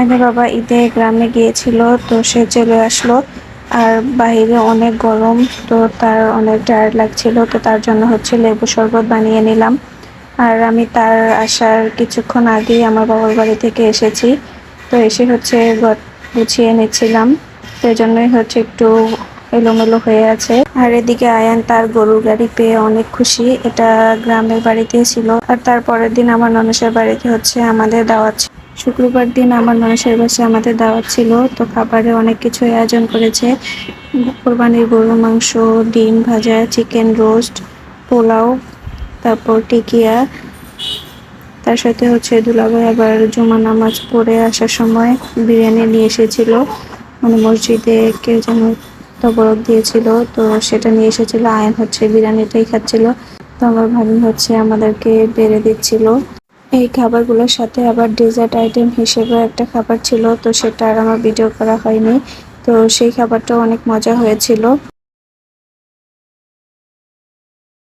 আগে বাবা, ঈদে গ্রামে গিয়েছিল, তো সে চলে আসলো। আর বাইরে অনেক গরম, তো তার অনেক টায়ার্ড লাগছিল, তো তার জন্য হচ্ছে লেবু শরবত বানিয়ে নিলাম। আর আমি তার আসার কিছুক্ষণ আগেই আমার বাবার বাড়ি থেকে এসেছি, তো এসে হচ্ছে গুছিয়ে নিচ্ছিলাম। তো জন্যই হচ্ছে একটু এলোমেলো হয়ে আছে। আর এদিকে আয়ান তার গরুর গাড়ি পেয়ে অনেক খুশি, এটা গ্রামের বাড়িতে ছিল। আর তারপরের দিন আমার ননসের বাড়িতে হচ্ছে আমাদের দাওয়াত। শুক্রবার দিন আমার ননসের বাসায় আমাদের দাওয়াত ছিল, তো খাবারে অনেক কিছু আয়োজন করেছে। কোরবানির গরুর মাংস, ডিম ভাজা, চিকেন রোস্ট, পোলাও, তারপর টিকিয়া, তার সাথে হচ্ছে দুলাভাই আবার জুমা নামাজ পড়ে আসার সময় বিরিয়ানি নিয়ে এসেছিল। মানে মসজিদে কেউ যেন তবরক দিয়েছিল, তো সেটা নিয়ে এসেছিল। আয়ন হচ্ছে বিরিয়ানিটাই খাচ্ছিল। তো আমার ভাবি হচ্ছে আমাদেরকে বেড়ে দিচ্ছিল। এই খাবারগুলোর সাথে আবার ডেজার্ট আইটেম হিসেবে একটা খাবার ছিল, তো সেটা আর আমার ভিডিও করা হয়নি। তো সেই খাবারটাও অনেক মজা হয়েছিল।